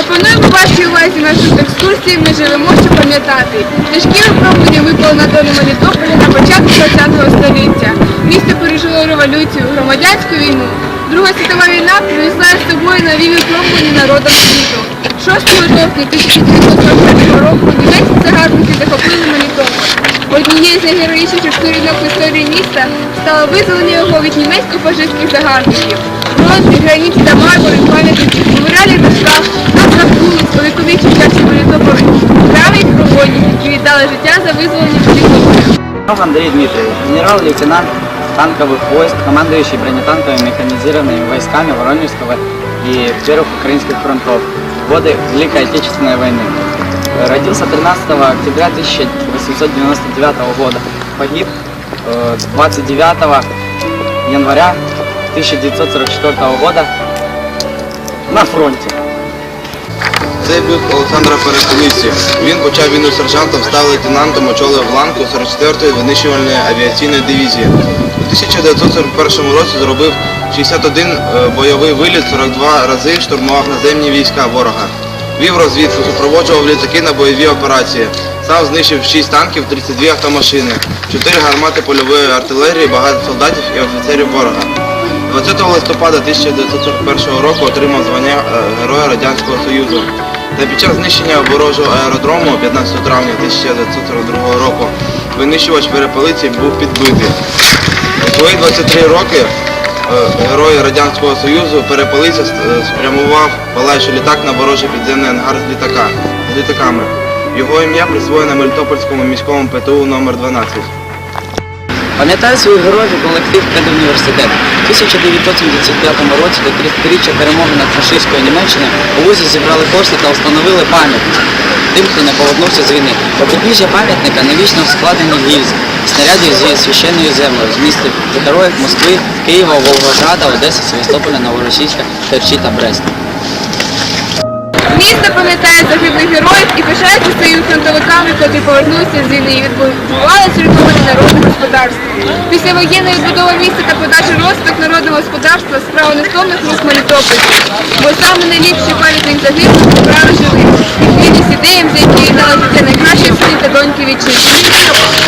Пропонуємо вашій увазі нашу екскурсії Ми живемо, щоб пам'ятати. Тяжкі випробування випали на Дону Мелітополя на початку ХХ століття. Місто пережило революцію, громадянську війну. Друга світова війна принесла з собою нові випробування народам світу. 6 жовтня 1941 року німецькі загарбники захопили Однією з найгероїчніших сторінок в історії міста стало визволення його від німецько-фашистських загарбників. Бронзі, граніті та мармури, пам'ятники, меморіальні дошка, назва вулиць, увіковічні часі Мелітополя, храми і проводні, які віддали життя за визволення Мелітополя. Иванов Андрей Дмитриевич, генерал-лейтенант танковых войск, командующий бронетанковыми механизированными войсками Воронежского и первых украинских фронтов в годы Великой Отечественной войны. Родился 13 октября 1899 года, погиб э, 29 января 1944 года на фронте. Це був Олександра Перепелиці. Він почав війну сержантом, став лейтенантом, очолив ланку 44-ї винищувальної авіаційної дивізії. У 1941 році зробив 61 е, бойовий виліт, 42 рази штурмував наземні війська ворога. Вів розвідку, супроводжував літаки на бойові операції. Сам знищив 6 танків, 32 автомашини, 4 гармати польової артилерії, багато солдатів і офіцерів ворога. 20 листопада 1941 року отримав звання е, Героя Радянського Союзу. Та під час знищення ворожого аеродрому 15 травня 1942 року винищувач перепелиці був підбитий. У свої 23 роки е, Герой Радянського Союзу перепелиця с- е, спрямував палаючий літак на ворожий підземний ангар з, літака, з літаками. Його ім'я присвоєно Мелітопольському міському ПТУ номер 12 Пам'ятаю своїх героїв колектив педуніверситету. У 1975 році до 30-річчя перемоги над фашистською Німеччиною у вузі зібрали кошти та встановили пам'ятник тим, хто не повернувся з війни. По підніжжя пам'ятника навічно складені гільзи, снарядів зі священною землею з міст героїв Москви, Києва, Волгограда, Одеси, Севастополя, Новоросійська, Керчі та Бреста. Місто пам'ятає загиблих героїв і пишається своїми фронтовиками, котрі повернулися з війни і відбували зруйновані народне господарство. Після воєнної відбудови міста та подачі розвиток народного господарства справа нескромних рук Мелітопольців, саме найліпший пам'ятник загиблих. І ідеям, за які віддали життя найкращі сини та доньки вітчизни.